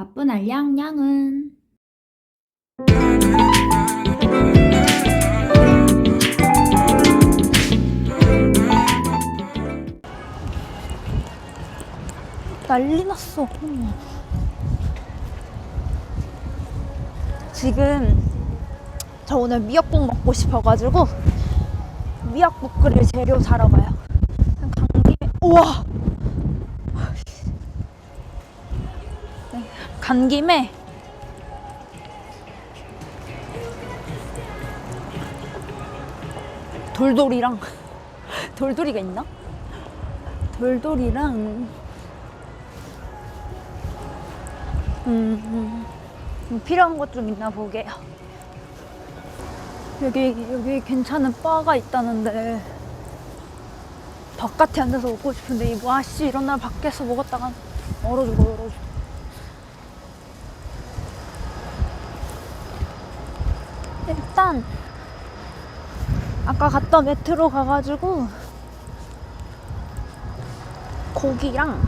바쁜 알량량은 난리 났어. 지금 저 오늘 미역국 먹고 싶어가지고 미역국 끓일 재료 사러 가요. 간 김에 우와. 간 김에 돌돌이랑 돌돌이가 있나? 돌돌이랑 음, 음, 음, 필요한 것 좀 있나 보게요. 여기 여기 괜찮은 바가 있다는데 바깥에 앉아서 먹고 싶은데 이거 아씨 이런 날 밖에서 먹었다가 얼어 죽어 얼어 죽어. 일단 아까 갔던 메트로 가가지고 고기랑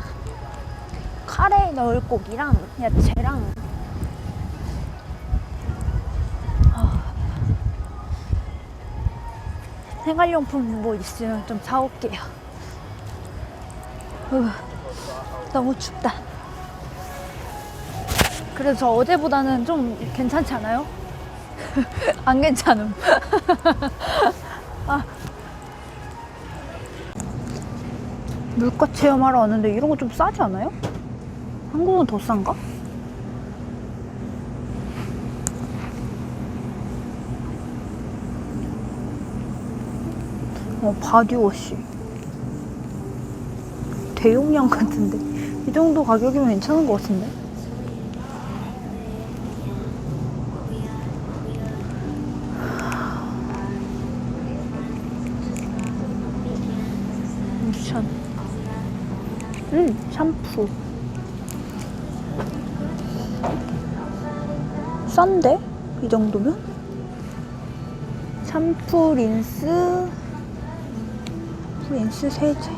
카레에 넣을 고기랑 야채랑 아, 생활용품 뭐 있으면 좀 사올게요. 으, 너무 춥다. 그래도 저 어제보다는 좀 괜찮지 않아요? 안 괜찮음. 아. 물가 체험하러 왔는데 이런 거 좀 싸지 않아요? 한국은 더 싼가? 어, 바디워시. 대용량 같은데. 이 정도 가격이면 괜찮은 것 같은데? 쿠션. 음, 샴푸. 싼데? 이 정도면? 샴푸, 린스, 린스, 세제.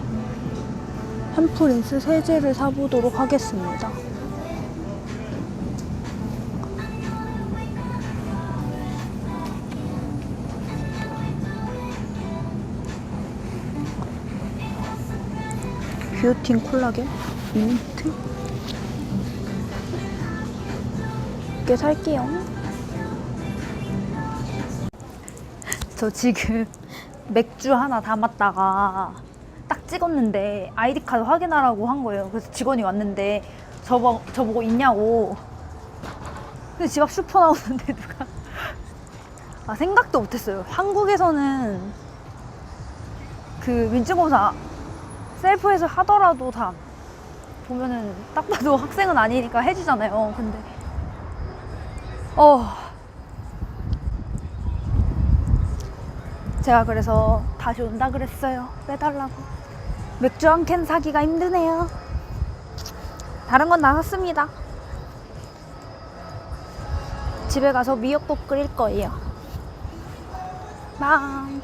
샴푸, 린스, 세제를 사보도록 하겠습니다. 비오틴 콜라겐? 민트? 몇개 살게요. 저 지금 맥주 하나 담았다가 딱 찍었는데 아이디 카드 확인하라고 한 거예요. 그래서 직원이 왔는데 저보, 저보고 있냐고. 근데 집앞 슈퍼 나오는데 누가. 아, 생각도 못했어요. 한국에서는 그 민증검사 셀프에서 하더라도 다 보면은 딱 봐도 학생은 아니니까 해주잖아요. 근데 어 제가 그래서 다시 온다 그랬어요. 빼달라고. 맥주 한 캔 사기가 힘드네요. 다른 건 다 샀습니다. 집에 가서 미역국 끓일 거예요. 빵.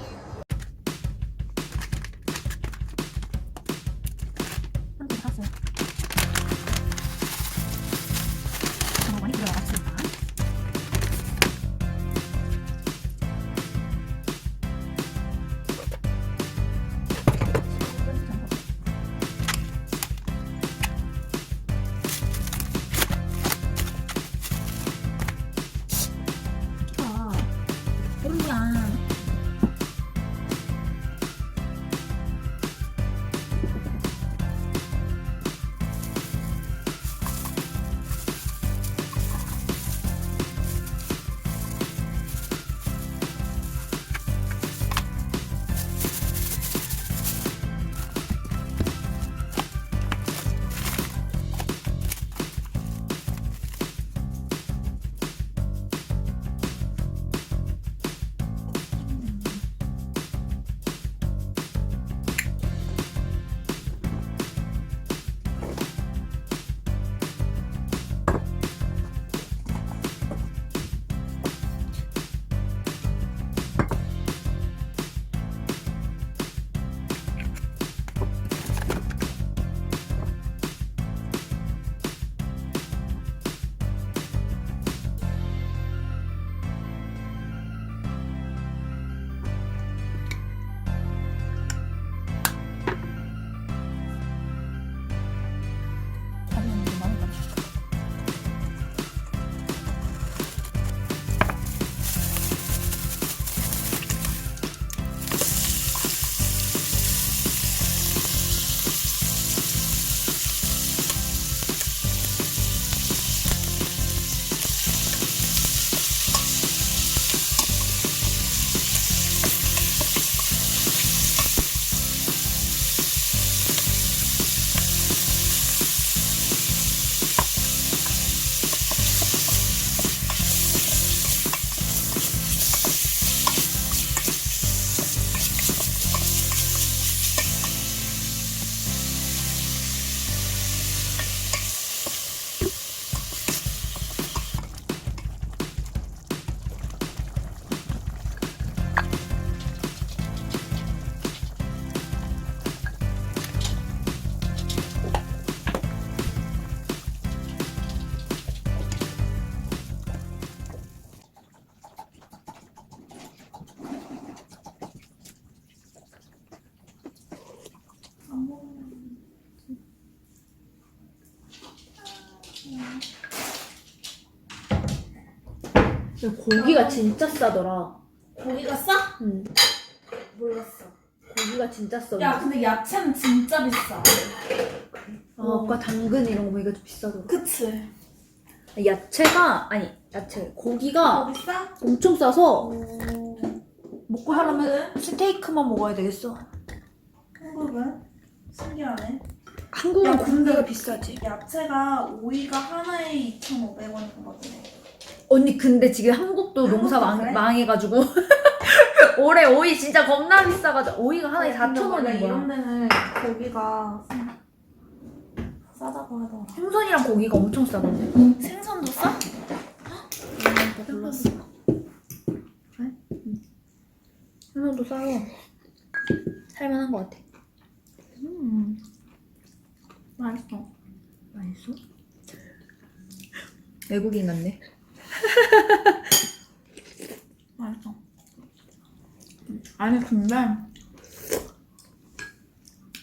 고기가 진짜 싸더라. 고기가 싸? 응. 몰랐어. 고기가 진짜 싸. 야 근데 야채는 진짜 비싸. 아, 아까 당근 이런 거 보니까 좀 비싸더라. 그치? 야채가 아니 야채 고기가 싸? 엄청 싸서 오. 먹고 하려면? 스테이크만 먹어야 되겠어. 한국은? 신기하네. 한국은 고기가 비싸지. 야채가 오이가 하나에 2,500원이거든. 언니 근데 지금 한국도 농사 한국도 망, 그래? 망해가지고 올해 오이 진짜 겁나 비싸가지고 오이가 하나에 어, 근데 4천 원래 원인 이런 거야. 데는 고기가 싸다고 하더라. 생선이랑 고기가 엄청 싸던데. 생선도 싸? 나 몰랐어. 생선도 싸요. 살만한 것 같아. 음. 맛있어. 맛있어? 외국인 같네. 맛있어. 아니 근데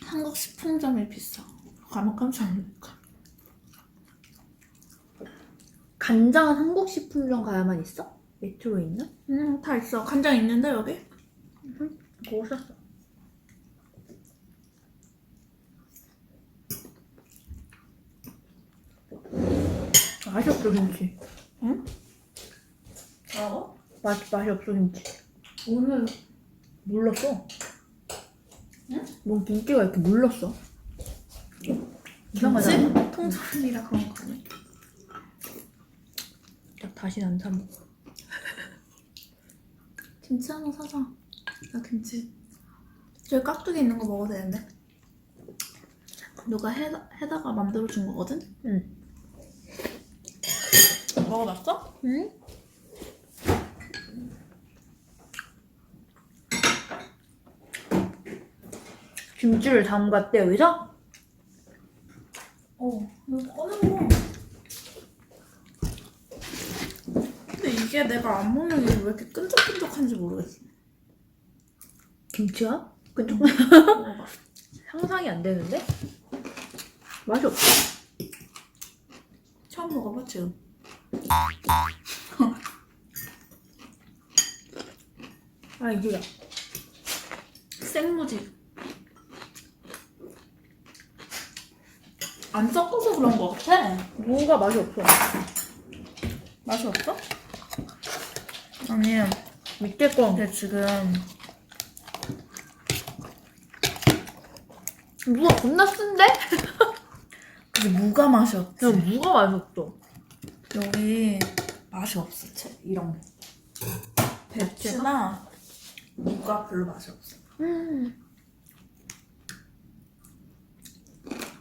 한국 식품점이 비싸. 가면 깜짝 놀랄까. 간장은 한국 식품점 가야만 있어? 메트로 있나? 음, 다 있어. 간장 있는데 여기? 그거 샀어. 맛이 없어 김치. 뭐라고? 맛 맛이 없어 김치. 오늘 물렀어. 응? 뭔 김치가 이렇게 물렀어? 이상하지 않아? 통조림이라 그런 거 아니야? 딱 다시 안사 먹어. 김치 하나 사자. 나 김치. 저기 깍두기 있는 거 먹어도 되는데. 누가 해다, 해다가 만들어준 거거든? 응. 먹어봤어? 응? 김치를 담갔대 여기서? 어, 이거 꺼내먹어. 근데 이게 내가 안 먹는 게 왜 이렇게 끈적끈적한지 모르겠어. 김치야? 그쵸? 먹어봐. 상상이 안 되는데? 맛이 없어. 처음 먹어봐, 지금. 아 이거야. 생무지. 안 섞어서 그런 거 같아. 뭐가 맛이 없어. 맛이 없어? 아니, 밑에 거. 근데 지금 무가 겁나 쓴데? 그게 무가 맛이 없지. 야 무가 맛이 없어. 여기 맛이 없어, 채 이런 거. 배추나 무가 별로 맛이 없어. 음.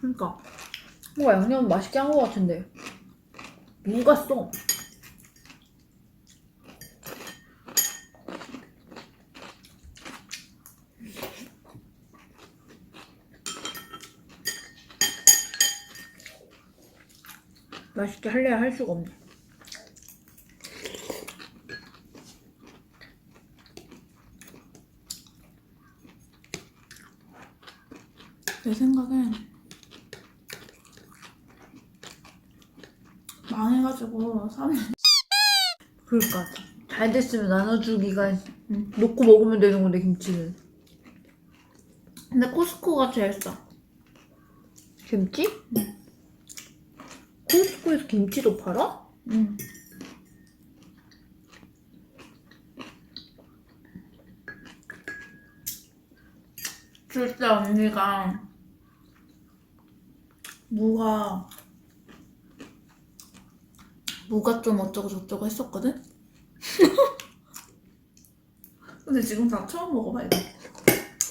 그러니까 뭔가 양념 맛있게 한 것 같은데 무가 써. 맛있게 할래야 할 수가 없네. 내 생각엔 망해가지고 사람들이 그러니까 잘 됐으면 나눠주기가 응. 놓고 먹으면 되는 건데 김치는 근데 코스코가 제일 싸. 김치? 코스코에서 김치도 팔아? 응. 줄때 언니가 무가 무가 좀 어쩌고 저쩌고 했었거든? 근데 지금 다 처음 먹어봐 이거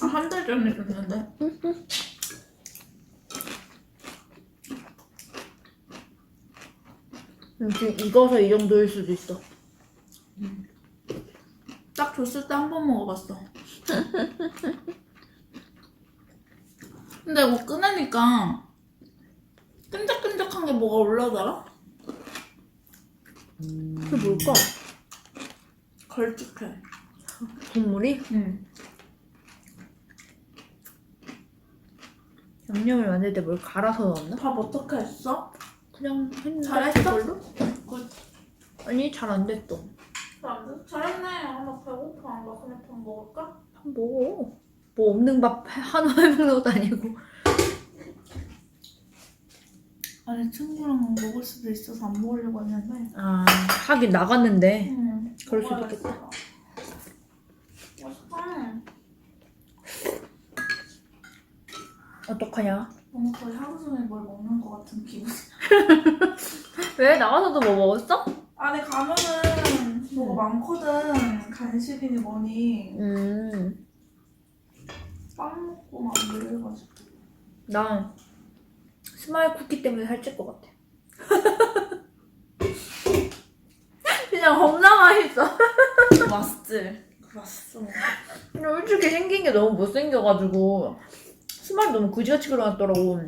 아, 한 달 전에 줬는데 지금 익어서 이 정도일 수도 있어 딱 줬을 때 한 번 먹어봤어. 근데 이거 꺼내니까 끈적끈적한 게 뭐가 올라오더라? 그게 뭘까? 걸쭉해. 국물이? 응. 양념을 만들 때 뭘 갈아서 넣었나? 밥 어떻게 했어? 그냥 했는데 잘했어? 별로? 아니 잘 안 됐어. 안 잘했네. 아, 나 배고파. 마카메탕 먹을까? 뭐, 뭐 없는 밥 한우 해먹는 것도 아니고. 아니 친구랑 먹을 수도 있어서 안 먹으려고 했는데. 아, 하긴 나갔는데. 응. 그럴 수도 있겠다. 맛있다. 어떡하냐? 너무 거의 하루 종일 뭘 먹는 것 같은 기분. 왜? 나가서도 뭐 먹었어? 안에 가면은 뭐가 많거든. 간식이니 뭐니. 음, 빵 먹고 막 이래가지고. 난 스마일 쿠키 때문에 살찔 것 같아. 그냥 겁나 맛있어. 맛있지? 맛있어. 근데 솔직히 생긴 게 너무 못생겨가지고 스마일 너무 그지같이 그려놨더라고.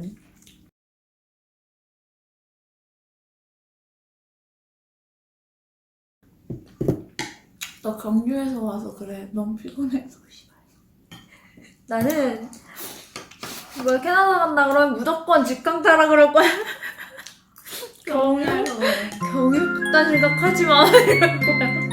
나 경유에서 와서 그래. 너무 피곤해서. 나는 이거 캐나다 간다 그러면 무조건 직강타라 그럴 거야. 그래. 경유 그딴 생각하지 마 이럴 거야.